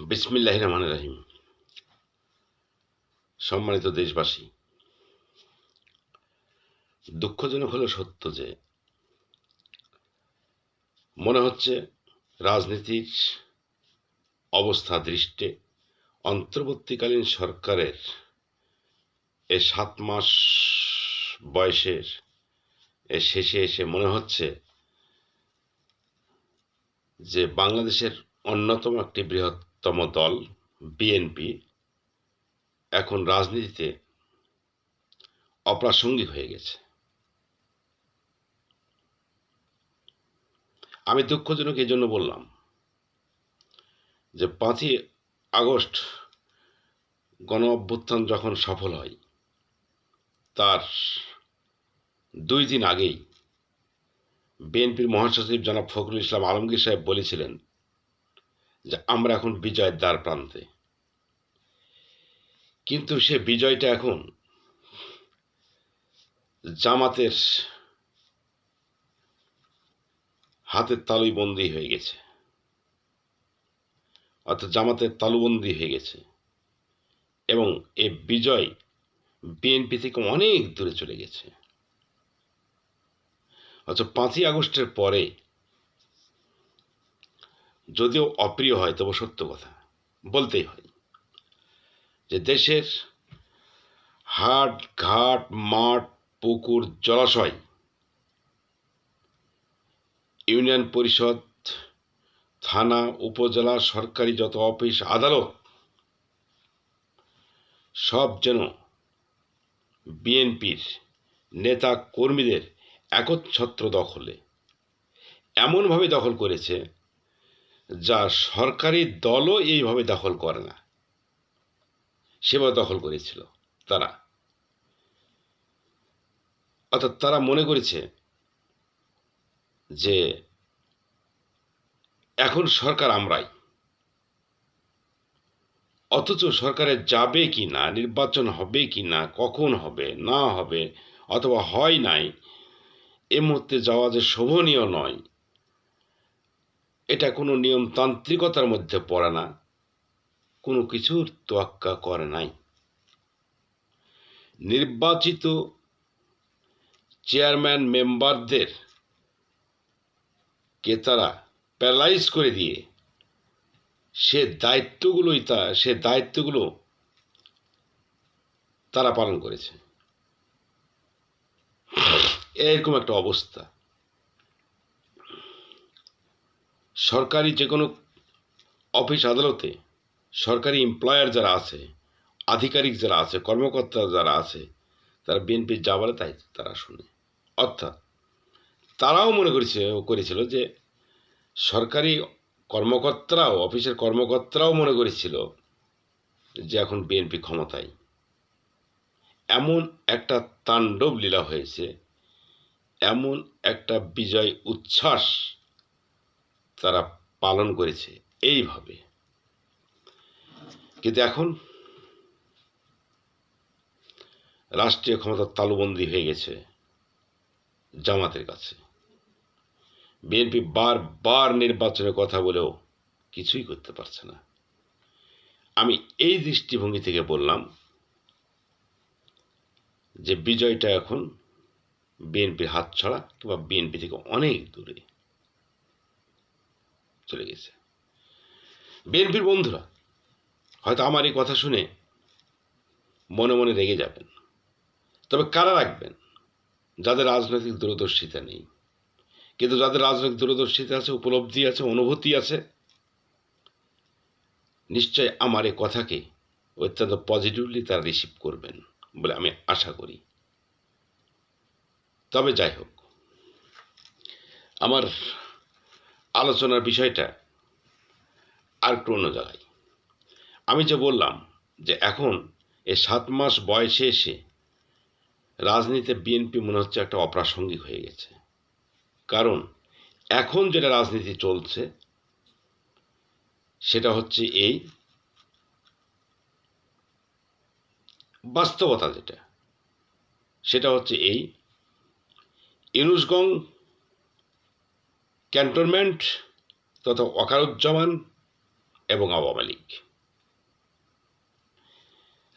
বিসমিল্লাহ রহমান রাহিম সম্মানিত দেশবাসী, দুঃখজনক হলো সত্য যে, মনে হচ্ছে রাজনীতির অবস্থা দৃষ্টে অন্তর্বর্তীকালীন সরকারের এ সাত মাস বয়সের এ শেষে এসে মনে হচ্ছে যে বাংলাদেশের অন্যতম একটি বৃহত্তম দল বিএনপি এখন রাজনীতিতে অপ্রাসঙ্গিক হয়ে গেছে। আমি দুঃখজনক এই জন্য বললাম যে পাঁচই আগস্ট গণ অভ্যুত্থান যখন সফল হয়, তার দুই দিন আগেই বিএনপির মহাসচিব জনাব ফখরুল ইসলাম আলমগীর সাহেব বলেছিলেন যে আমরা এখন বিজয়ের দ্বার প্রান্তে। কিন্তু সে বিজয়টা এখন জামাতের হাতের তালুই বন্দি হয়ে গেছে। অর্থাৎ জামাতের তালুবন্দি হয়ে গেছে। এবং এ বিজয় বিএনপি থেকে অনেক দূরে চলে গেছে। অর্থাৎ পাঁচই আগস্টের পরে যদিও অপ্রিয় হয়, তবু সত্য কথা। বলতেই হয় যে দেশের হাট, ঘাট, মাঠ, পুকুর, জলাশয়, ইউনিয়ন পরিষদ, থানা, উপজেলা, সরকারি যত অফিস, আদালত, সব যেন বিএনপির নেতা কর্মীদের একচ্ছত্র দখলে। এমনভাবে দখল করেছে যা সরকারি দলও এইভাবে দখল করে না। সেভাবে দখল করেছিল তারা। অর্থাৎ তারা মনে করেছে যে এখন সরকার আমরাই। অথচ সরকারে যাবে কি না, নির্বাচন হবে কি না, কখন হবে, না হবে, অথবা হয় নাই, এ মুহূর্তে যাওয়া যে শোভনীয় নয় এটা কোনো নিয়মতান্ত্রিকতার মধ্যে পড়ে না। কোনো কিছুর তোয়াক্কা করে নাই। নির্বাচিত চেয়ারম্যান মেম্বারদের কে তারা প্যারালাইজ করে দিয়ে সে দায়িত্বগুলোই তা, সে দায়িত্বগুলো তারা পালন করেছে। এরকম একটা অবস্থা। সরকারি যে কোনো অফিস আদালতে সরকারি এমপ্লয়ার যারা আছে, আধিকারিক যারা আছে, কর্মকর্তা যারা আছে, তারা বিএনপির যা বলে তাই তারা শুনে। অর্থাৎ তারাও মনে করেছে, করেছিল যে সরকারি কর্মকর্তারাও, অফিসের কর্মকর্তারাও মনে করেছিল যে এখন বিএনপি ক্ষমতায়। এমন একটা তাণ্ডব লীলা হয়েছে, এমন একটা বিজয় উচ্ছ্বাস তারা পালন করেছে এইভাবে। কিন্তু এখন রাষ্ট্রীয় ক্ষমতার তালুবন্দি হয়ে গেছে জামাতের কাছে। বিএনপি বারবার নির্বাচনের কথা বলেও কিছুই করতে পারছে না। আমি এই দৃষ্টিভঙ্গি থেকে বললাম যে বিজয়টা এখন বিএনপির হাত ছাড়া কিংবা বিএনপি থেকে অনেক দূরে। চলে গেছে। বিএনপির বন্ধুরা, হয়তো আমার এই কথা শুনে মনে মনে রেগে যাবেন। তবে কারা রাখবেন? যাদের রাজনৈতিক দূরদর্শিতা নেই। কিন্তু যাদের রাজনৈতিক দূরদর্শিতা আছে, উপলব্ধি আছে, অনুভূতি আছে, নিশ্চয় আমার এই কথাকে অত্যন্ত পজিটিভলি তারা রিসিভ করবেন বলে আমি আশা করি। তবে যাই হোক, আমার আলোচনার বিষয়টা আর একটু অন্য জায়গায়। আমি যে বললাম যে এখন এই সাত মাস বয়সে এসে রাজনীতিতে বিএনপি মনে হচ্ছে একটা অপ্রাসঙ্গিক হয়ে গেছে। কারণ এখন যেটা রাজনীতি চলছে, সেটা হচ্ছে এই বাস্তবতা যেটা। সেটা হচ্ছে এই ইনুসগং ক্যান্টনমেন্ট তথা ওয়াকারুজ্জামান এবং আওয়ামী লীগ।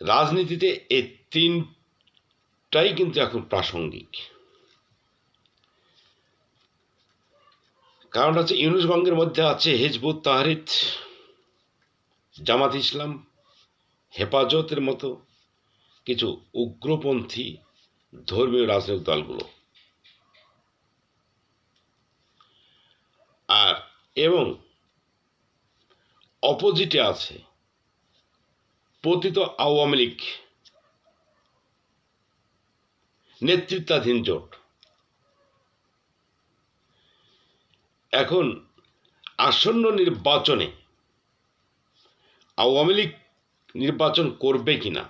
রাজনীতিতে এই তিনটাই কিন্তু এখন প্রাসঙ্গিক। কারণ হচ্ছে ইউনুস বঙ্গের মধ্যে আছে হিজবুত তাহারিত, জামাত ইসলাম, হেফাজতের মতো কিছু উগ্রপন্থী ধর্মীয় রাজনৈতিক দলগুলো। আর, এবং অপোজিটে আছে, পতিত আওয়ামী লীগ, নেতৃত্বাধীন জোট। এখন আসন্ন নির্বাচনে আওয়ামী লীগ নির্বাচন করবে কি না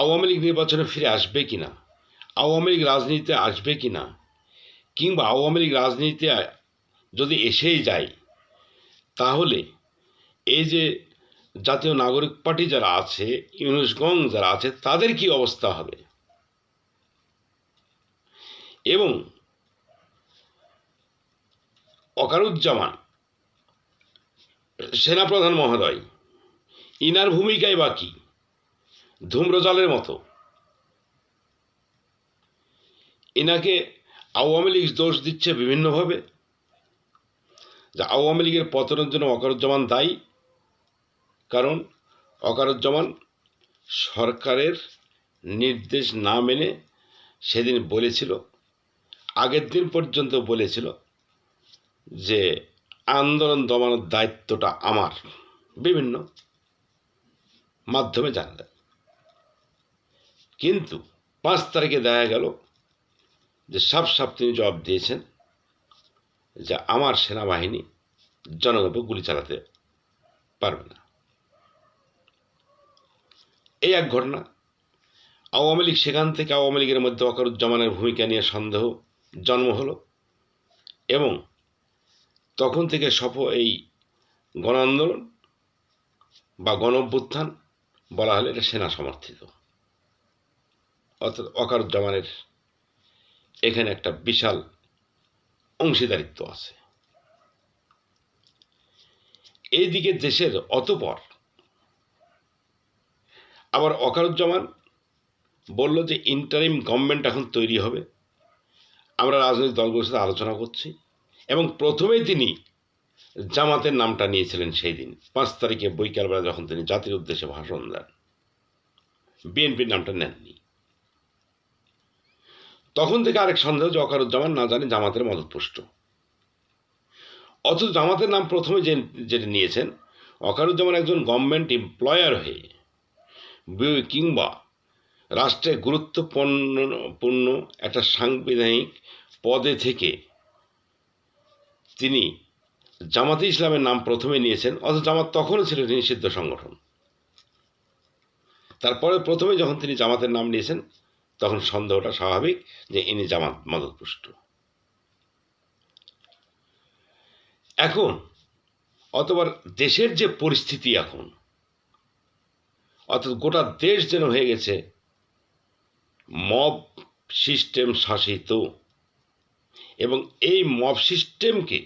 আওয়ামী লীগ নির্বাচনে ফিরে আসবে কি না আওয়ামী লীগ রাজনীতিতে আসবে কি না কিংবা আওয়ামী লীগ রাজনীতিতে যদি এসেই যায়, তাহলে এই যে জাতীয় নাগরিক পার্টি যারা আছে ইউনুসগং যারা আছে, তাদের কি অবস্থা হবে? এবং অকারুজ্জামান, সেনাপ্রধান মহোদয়, ইনার ভূমিকায় বা কি? ধূম্রজলের মতো। এনাকে আওয়ামী লীগ দোষ দিচ্ছে বিভিন্নভাবে। যে আওয়ামী লীগের পতনের জন্য অকারুজ্জামান দায়ী। কারণ অকারুজ্জামান সরকারের নির্দেশ না মেনে সেদিন বলেছিল, আগের দিন পর্যন্ত বলেছিল যে আন্দোলন দমানোর দায়িত্বটা আমার। বিভিন্ন মাধ্যমে জানা কিন্তু পাঁচ তারিখে দেখা গেল যে সাপ সাপ তিনি জবাব দিয়েছেন। যে আমার সেনাবাহিনী জনগণকে গুলি চালাতে পারবে না। এই এক ঘটনা, আওয়ামী লীগ সেখান থেকে আওয়ামী লীগের মধ্যে অকারুজ্জামানের ভূমিকা নিয়ে সন্দেহ জন্ম হলো এবং তখন থেকে সফ এই গণ আন্দোলন বা গণ অভ্যুত্থান বলা হলে এটা সেনা সমর্থিত। অর্থাৎ অকারুজ্জামানের এখানে একটা বিশাল অংশীদারিত্ব আছে। এইদিকে দেশের অতপর আবার অকারুজ্জামান বলল যে ইন্টারিম গভর্নমেন্ট এখন তৈরি হবে। আমরা রাজনৈতিক দলগুলোর সাথে আলোচনা করছি এবং প্রথমেই তিনি জামাতের নামটা নিয়েছিলেন সেই দিন, পাঁচ তারিখে বৈকালবেলা যখন তিনি জাতির উদ্দেশ্যে ভাষণ দেন। বিএনপির নামটা নেননি। তখন থেকে আরেক সন্দেহ যে অকারুজ্জামান না জানি জামাতের মদতপুষ্ট। অথচ জামাতের নাম প্রথমে যে, যেটা নিয়েছেন অকারুজ্জামান একজন গভর্নমেন্ট এমপ্লয়ার হয়ে কিংবা রাষ্ট্রে গুরুত্বপূর্ণ, পূর্ণ একটা সাংবিধানিক পদে থেকে তিনি জামাতে ইসলামের নাম প্রথমে নিয়েছেন, অথচ জামাত তখনও ছিল নিষিদ্ধ সংগঠন। তারপরে প্রথমে যখন তিনি জামাতের নাম নিয়েছেন তখন সন্দেহটা স্বাভাবিক যে ইনি জামাত মদতপুষ্ট। এখন অতবার দেশের যে পরিস্থিতি এখন, অর্থাৎ গোটা দেশ যেন হয়ে গেছে মব সিস্টেম শাসিত এবং এই মব সিস্টেমকে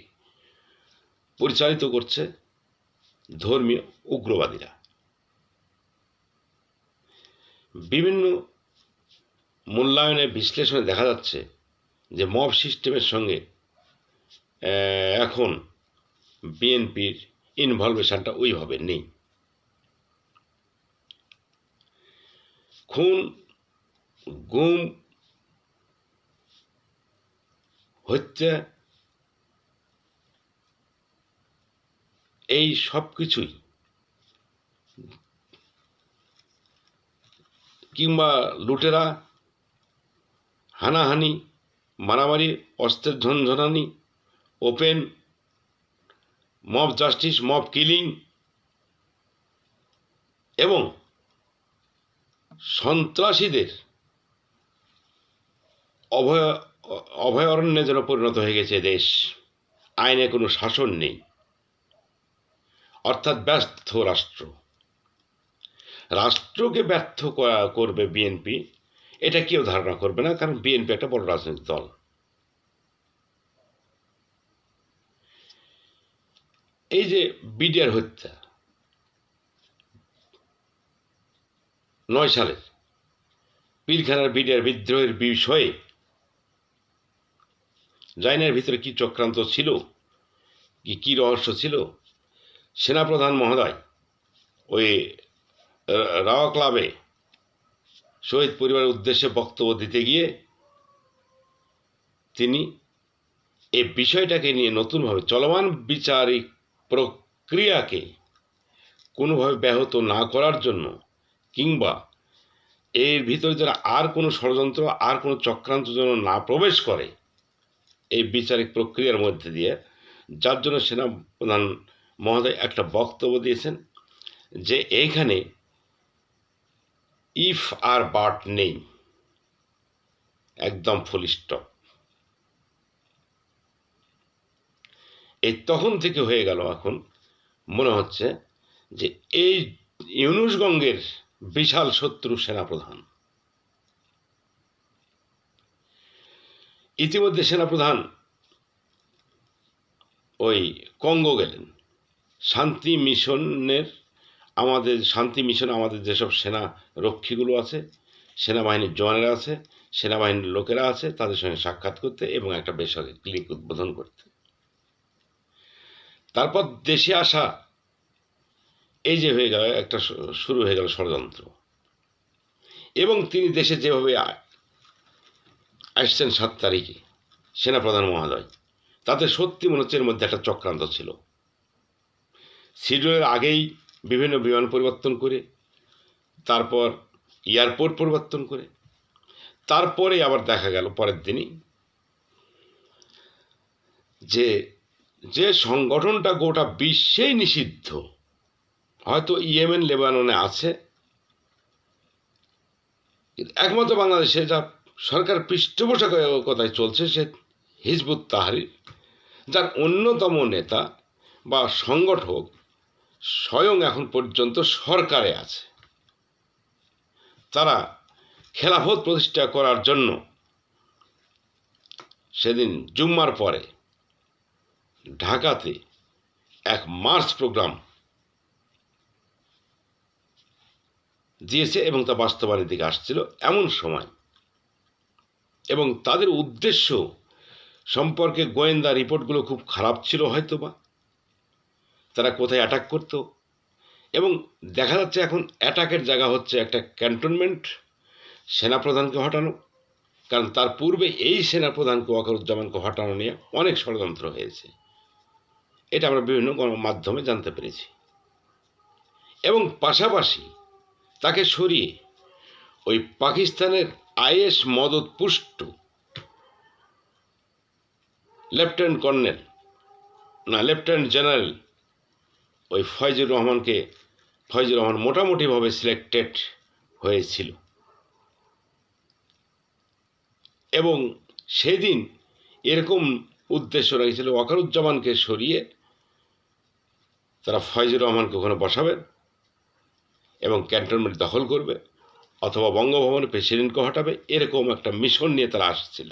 পরিচালিত করছে ধর্মীয় উগ্রবাদীরা। বিভিন্ন মূল্যায়নে বিশ্লেষণে দেখা যাচ্ছে যে মব সিস্টেমের সঙ্গে এখন বিএনপির ইনভলভেশনটা ওইভাবে নেই। খুন, গুম, হত্যা, এই সব কিছুই কিংবা লুটেরা হানাহানি, মারামারি, অস্ত্রের ঝনঝনানি open mob justice, mob killing এবং সন্ত্রাসীদের অভয়, অভয়ারণ্যে যেন পরিণত হয়ে গেছে দেশ। আইনে কোনো শাসন নেই। অর্থাৎ ব্যর্থ রাষ্ট্র। রাষ্ট্রকে ব্যর্থ করবে বিএনপি। এটা কেউ ধারণা করবে না, কারণ বিএনপি একটা বড় রাজনৈতিক দল। এই যে বিডিআর হত্যা, নয় সালের পীরখানার বিডিআর বিদ্রোহের বিষয়ে জাইনের ভিতরে কি চক্রান্ত ছিল, কি কি রহস্য ছিল, সেনাপ্রধান মহোদয় ওই রাওয়া ক্লাবে শহীদ পরিবারের উদ্দেশ্যে বক্তব্য দিতে গিয়ে তিনি এই বিষয়টাকে নিয়ে নতুনভাবে চলমান বিচারিক প্রক্রিয়াকে কোনোভাবে ব্যাহত না করার জন্য কিংবা এর ভিতরে যারা আর কোনো ষড়যন্ত্র, আর কোনো চক্রান্ত যেন না প্রবেশ করে এই বিচারিক প্রক্রিয়ার মধ্যে দিয়ে, যার জন্য সেনাপ্রধান মহোদয় একটা বক্তব্য দিয়েছেন যে এইখানে ইফ আর বাট নেই। একদম ফুল স্টপ এই তখন থেকে হয়ে গেল এখন মনে হচ্ছে যে এই ইউনুসগঙ্গের বিশাল শত্রু সেনাপ্রধান। ইতিমধ্যে সেনাপ্রধান ওই কঙ্গো গেলেন। শান্তি মিশনের আমাদের শান্তি মিশনে আমাদের যেসব সেনা রক্ষীগুলো আছে, সেনাবাহিনীর জওয়ানেরা আছে, সেনাবাহিনীর লোকেরা আছে, তাদের সঙ্গে সাক্ষাৎ করতে এবং একটা বেসরকারি ক্লিনিক উদ্বোধন করতে। তারপর দেশে আসা, এই যে হয়ে গেল, একটা শুরু হয়ে গেল ষড়যন্ত্র। এবং তিনি দেশে যেভাবে আসছেন সাত তারিখে, সেনাপ্রধান মহোদয়, তাতে সত্যি মনে হচ্ছে এর মধ্যে একটা চক্রান্ত ছিল। শিডিউলের আগেই বিভিন্ন বিমান পরিবর্তন করে, তারপর এয়ারপোর্ট পরিবর্তন করে, তারপরে আবার দেখা গেল পরের দিনই যে যে সংগঠনটা গোটা বিশ্বেই নিষিদ্ধ, হয়তো ইয়েমেন, লেবাননে আছে, একমাত্র বাংলাদেশে যা সরকার পৃষ্ঠপোষকতায় চলছে, সে হিজবুত তাহারির, যার অন্যতম নেতা বা সংগঠক স্বয়ং এখন পর্যন্ত সরকারে আছে। তারা খেলাফত প্রতিষ্ঠা করার জন্য সেদিন জুম্মার পরে ঢাকাতে এক মার্চ প্রোগ্রাম দিয়েছে এবং তা বাস্তবায়নের দিকে আসছিল এমন সময়। এবং তাদের উদ্দেশ্য সম্পর্কে গোয়েন্দা রিপোর্টগুলো খুব খারাপ ছিল হয়তো বা তারা কোথায় অ্যাটাক করতো। এবং দেখা যাচ্ছে এখন অ্যাটাকের জায়গা হচ্ছে একটা ক্যান্টনমেন্ট সেনাপ্রধানকে হটানো। কারণ তার পূর্বে এই সেনাপ্রধানকে ওয়াকারুজ্জামানকে হটানো নিয়ে অনেক ষড়যন্ত্র হয়েছে। এটা আমরা বিভিন্ন গণমাধ্যমে জানতে পেরেছি। এবং পাশাপাশি তাকে সরিয়ে ওই পাকিস্তানের আইএস মদত পুষ্ট লেফটেন্যান্ট কর্নেল না, লেফটেন্যান্ট জেনারেল ওই ফয়জুর রহমানকে ফয়জুর রহমান মোটামুটিভাবে সিলেক্টেড হয়েছিল। এবং সেদিন এরকম উদ্দেশ্য রেখেছিল, ওয়াকারুজ্জামানকে সরিয়ে তারা ফয়জুর রহমানকে ওখানে বসাবেন এবং ক্যান্টনমেন্ট দখল করবে, অথবা বঙ্গভবনে প্রেসিডেন্টকে হটাবে, এরকম একটা মিশন নিয়ে তারা আসছিল।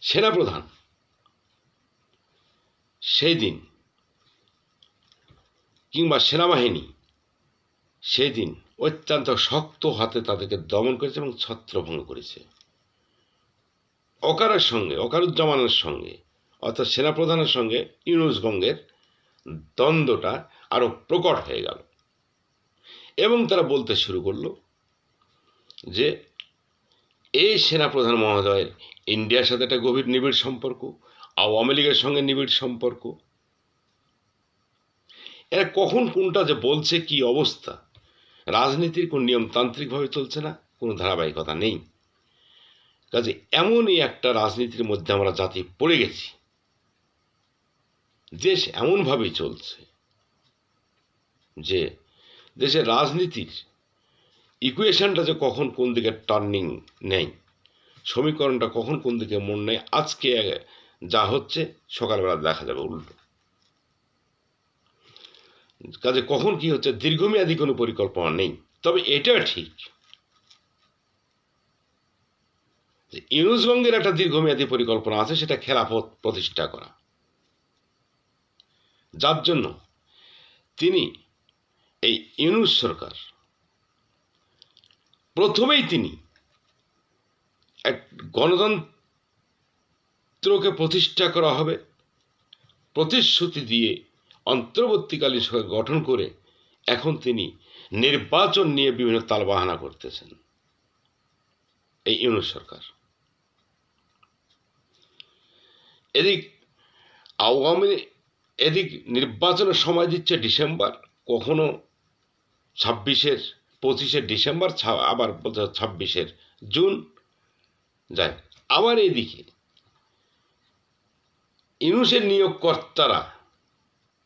সেনাপ্রধান সেই দিন কিংবা সেনাবাহিনী সেই দিন অত্যন্ত শক্ত হাতে তাদেরকে দমন করেছে এবং ছত্রভঙ্গ করেছে। অকারের সঙ্গে অকারুজ্জামানের সঙ্গে, অর্থাৎ সেনাপ্রধানের সঙ্গে ইউনুসগঙ্গের দ্বন্দ্বটা আরও প্রকট হয়ে গেল। এবং তারা বলতে শুরু করল যে, এই সেনাপ্রধান মহোদয়ের ইন্ডিয়ার সাথে একটা গভীর নিবিড় সম্পর্ক আওয়ামী লীগের সঙ্গে নিবিড় সম্পর্ক? এরা কখন কোনটা যে বলছে, কি অবস্থা? রাজনীতির কোন নিয়মতান্ত্রিকভাবে চলছে না, কোনো ধারাবাহিকতা নেই। কাজে এমনই একটা রাজনীতির মধ্যে আমরা জাতি পড়ে গেছি। দেশ এমনভাবেই চলছে যে দেশের রাজনীতির ইকুয়েশনটা যে কখন কোন দিকে টার্নিং নেয় সমীকরণটা কখন কোন দিকে মন নেয় আজকে যা হচ্ছে সকালবেলা দেখা যাবে উল্টো। কাজে কখন কি হচ্ছে দীর্ঘমেয়াদী কোনো পরিকল্পনা নেই, তবে এটা ঠিক যে ইউনুসগঙ্গের একটা দীর্ঘমেয়াদী পরিকল্পনা আছে, সেটা খেলাফত প্রতিষ্ঠা করা। যার জন্য তিনি এই ইউনুস সরকার প্রথমেই তিনি এক গণতন্ত্রকে প্রতিষ্ঠা করা হবে। প্রতিশ্রুতি দিয়ে অন্তর্বর্তীকালীন সরকার গঠন করে এখন তিনি নির্বাচন নিয়ে বিভিন্ন তালবাহানা করতেছেন। এই ইউনুস সরকার। এদিক আওয়ামী এদিক নির্বাচনের সময় দিচ্ছে ডিসেম্বর, কখনো ছাব্বিশের পঁচিশে ডিসেম্বর আবার ছাব্বিশের জুন। যায় আবার এদিকে ইউনুসের নিয়োগকর্তারা,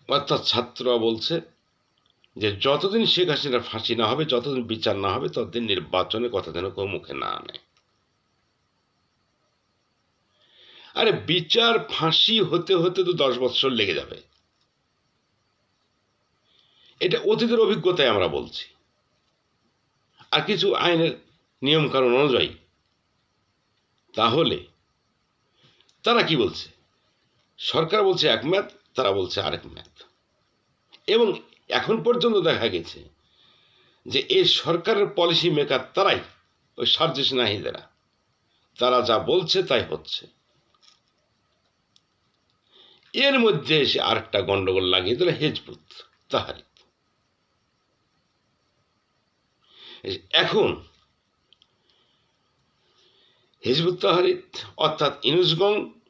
অর্থাৎ ছাত্ররা বলছে যে, যতদিন শেখ হাসিনার ফাঁসি না হবে, যতদিন বিচার না হবে, ততদিন নির্বাচনের কথা যেন কেউ মুখে না আনে। আরে, বিচার ফাঁসি হতে হতে তো দশ বছর লেগে যাবে। এটা অতীতের অভিজ্ঞতায় আমরা বলছি। আর কিছু আইনের নিয়মকানুন অনুযায়ী, তাহলে তারা কি বলছে? সরকার বলছে এক ম্যাথ, তারা বলছে আরেক ম্যাথ। এবং এখন পর্যন্ত দেখা গেছে যে এই সরকারের পলিসি মেকার তারাই, ওই সার্জিস নাহিদেরা তারা যা বলছে তাই হচ্ছে। এর মধ্যে এসে আরেকটা গন্ডগোল লাগিয়ে দিল হেজবুত তাহারি এখন হিজবুত তাহারিত অর্থাৎ ইনুসগং ও-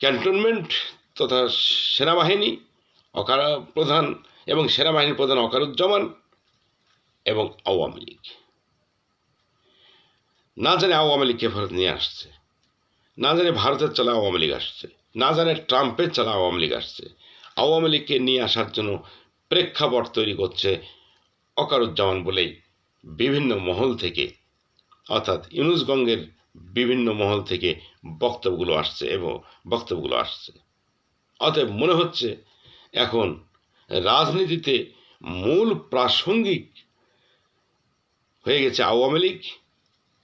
ক্যান্টনমেন্ট তথা সেনাবাহিনী, অকারা প্রধান এবং সেনাবাহিনীর প্রধান অকারুজ্জামান এবং আওয়ামী লীগ। না জানে আওয়ামী লীগকে ভারত নিয়ে আসছে। না জানে ভারতের চালা আওয়ামী লীগ আসছে। না জানে ট্রাম্পের চালা আওয়ামী লীগ আসছে। আওয়ামী লীগকে নিয়ে আসার জন্য প্রেক্ষাপট তৈরি করছে অকারুজ্জামান বলেই বিভিন্ন মহল থেকে, অর্থাৎ ইউনুসগঙ্গের বিভিন্ন মহল থেকে বক্তব্যগুলো আসছে এবং বক্তব্যগুলো আসছে। অতএব মনে হচ্ছে এখন রাজনীতিতে মূল প্রাসঙ্গিক হয়ে গেছে আওয়ামী লীগ,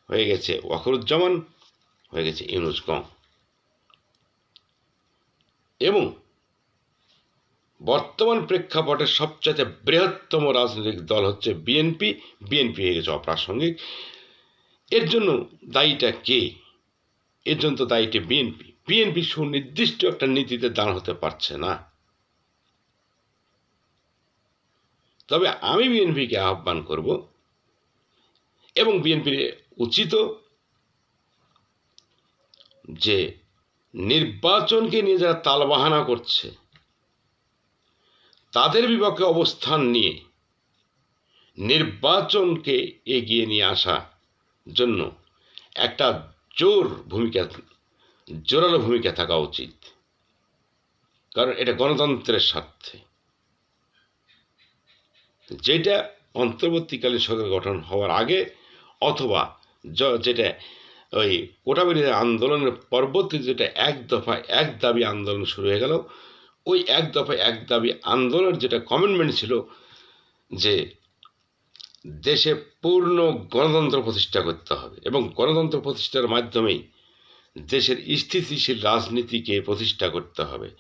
হয়ে গেছে ওয়াকরুজ্জামান, হয়ে গেছে ইউনুসগং এবং বর্তমান প্রেক্ষাপটের সবচাইতে বৃহত্তম রাজনৈতিক দল হচ্ছে বিএনপি। বিএনপি হয়ে গেছে অপ্রাসঙ্গিক। এর জন্য দায়ীটা কে? এর জন্য তো দায়ীটা বিএনপি। বিএনপি সুনির্দিষ্ট একটা নীতিতে দান হতে পারছে না। তবে আমি বিএনপিকে আহ্বান করব এবং বিএনপির উচিত যে নির্বাচনকে নিয়ে যারা তালবাহানা করছে, তাদের বিপক্ষে অবস্থান নিয়ে নির্বাচনকে এগিয়ে নিয়ে আসা জন্য একটা জোর ভূমিকা, জোরালো ভূমিকা থাকা উচিত। কারণ এটা গণতন্ত্রের স্বার্থে। যেটা অন্তর্বর্তীকালীন সরকার গঠন হওয়ার আগে অথবা যেটা ওই কোটা বিরোধী আন্দোলনের পরবর্তী যেটা এক দফা এক দাবি আন্দোলন শুরু হয়ে গেল, ওই এক দফা এক দাবি আন্দোলনের যেটা কমিটমেন্ট ছিল যে দেশে পূর্ণ গণতন্ত্র প্রতিষ্ঠা করতে হবে এবং গণতন্ত্র প্রতিষ্ঠার মাধ্যমেই দেশের স্থিতিশীল রাজনীতিকে প্রতিষ্ঠা করতে হবে।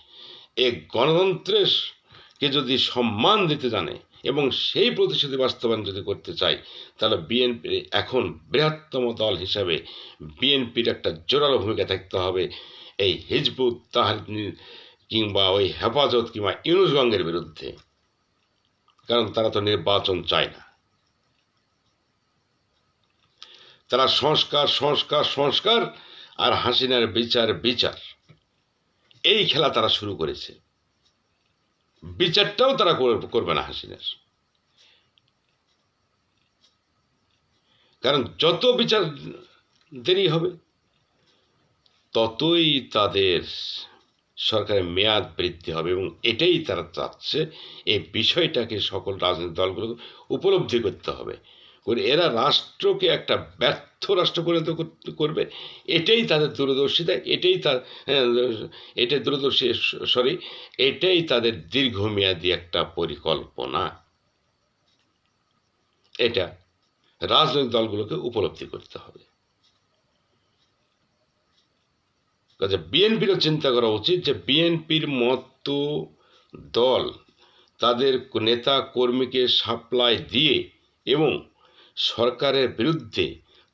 এ গণতন্ত্রের কে যদি সম্মান দিতে জানে এবং সেই প্রতিশ্রুতি বাস্তবায়ন যদি করতে চাই তাহলে বিএনপি এখন বৃহত্তম দল হিসাবে বিএনপির একটা জোরালো ভূমিকা থাকতে হবে। এই হিজবুত তাহার কিংবা ওই হেফাজত কিংবা ইউনুসগঙ্গের বিরুদ্ধে। কারণ তারা তো নির্বাচন চায় না। তারা সংস্কার সংস্কার সংস্কার আর হাসিনার বিচার বিচার। এই খেলা তারা শুরু করেছে। বিচারটাও তারা করবে না হাসিনার। কারণ যত বিচার দেরি হবে, ততই তাদের সরকারের মেয়াদ বৃদ্ধি হবে এবং এটাই তারা চাচ্ছে, এই বিষয়টাকে সকল রাজনৈতিক দলগুলোকে উপলব্ধি করতে হবে। করে এরা রাষ্ট্রকে একটা ব্যর্থ রাষ্ট্র পরিণত করবে। এটাই তাদের দূরদর্শিতা এটাই তার হ্যাঁ, এটাই দূরদর্শী সরি এটাই তাদের দীর্ঘমেয়াদী একটা পরিকল্পনা। এটা রাজনৈতিক দলগুলোকে উপলব্ধি করতে হবে। কাজে বিএনপিরও চিন্তা করা উচিত যে বিএনপির মতো দল তাদের নেতা কর্মীকে সাপ্লাই দিয়ে এবং সরকারের বিরুদ্ধে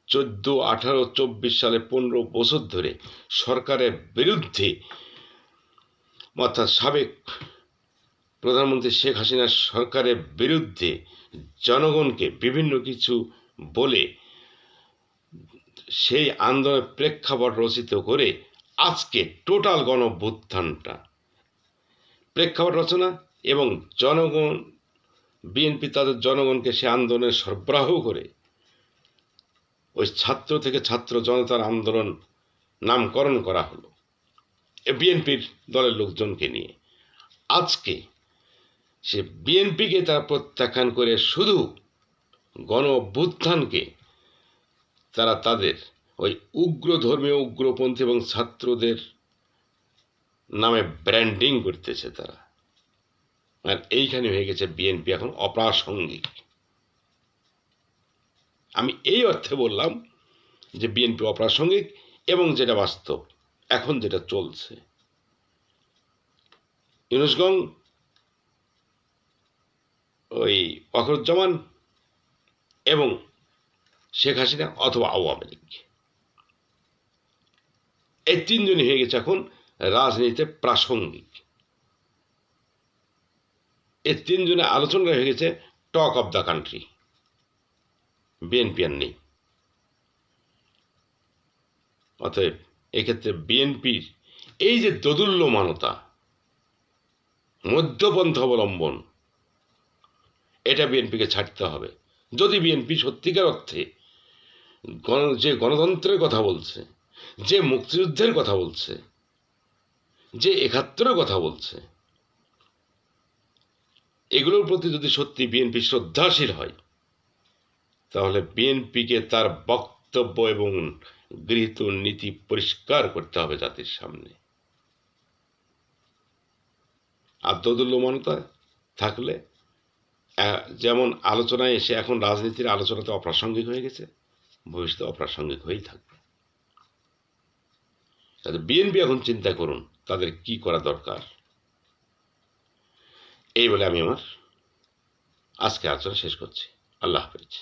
চোদ্দ, আঠারো, চব্বিশ সালে পনেরো বছর ধরে সরকারের বিরুদ্ধে অর্থাৎ সাবেক প্রধানমন্ত্রী শেখ হাসিনার সরকারের বিরুদ্ধে জনগণকে বিভিন্ন কিছু বলে সেই আন্দোলনের প্রেক্ষাপট রচিত করে আজকে টোটাল গণভ্যুত্থানটা। প্রেক্ষাপট রচনা এবং জনগণ বিএনপি তাদের জনগণকে সে আন্দোলনে সরবরাহ করে। ওই ছাত্র থেকে ছাত্র জনতার আন্দোলন নামকরণ করা হলো বিএনপির দলের লোকজনকে নিয়ে। আজকে সে বিএনপিকে তারা প্রত্যাখ্যান করে শুধু গণ অভ্যুত্থানকে তারা তাদের ওই উগ্র ধর্মীয়, উগ্রপন্থী এবং ছাত্রদের নামে ব্র্যান্ডিং করতেছে তারা। আর এইখানে হয়ে গেছে বিএনপি এখন অপ্রাসঙ্গিক। আমি এই অর্থে বললাম যে বিএনপি অপ্রাসঙ্গিক এবং যেটা বাস্তব, এখন যেটা চলছে। ইউনুসগং ওই অখরুজ্জামান এবং শেখ হাসিনা অথবা আওয়ামী লীগ। এই তিনজনই হয়ে গেছে এখন রাজনীতিতে প্রাসঙ্গিক। এই তিনজনে আলোচনা হয়ে গেছে talk of the country BNP আর নেই। অতএব এক্ষেত্রে বিএনপির এই যে দোদুল্যমানতা, মধ্যপন্থ অবলম্বন, এটা বিএনপিকে ছাড়তে হবে। যদি বিএনপি সত্যিকার অর্থে গণ, যে গণতন্ত্রের কথা বলছে, যে মুক্তিযুদ্ধের কথা বলছে, যে একাত্তরের কথা বলছে এগুলোর প্রতি যদি সত্যি বিএনপি শ্রদ্ধাশীল হয়, তাহলে বিএনপিকে তার বক্তব্য এবং গৃহীত নীতি পরিষ্কার করতে হবে জাতির সামনে। আর দোদুল্যমানতা থাকলে যেমন আলোচনায় এসে এখন রাজনীতির আলোচনা তো অপ্রাসঙ্গিক হয়ে গেছে, ভবিষ্যতে অপ্রাসঙ্গিক হয়েই থাকবে। বিএনপি এখন চিন্তা করুন, তাদের কি করা দরকার? এই বলে আমি আমার আজকে আলোচনা শেষ করছি। আল্লাহ হাফিজ।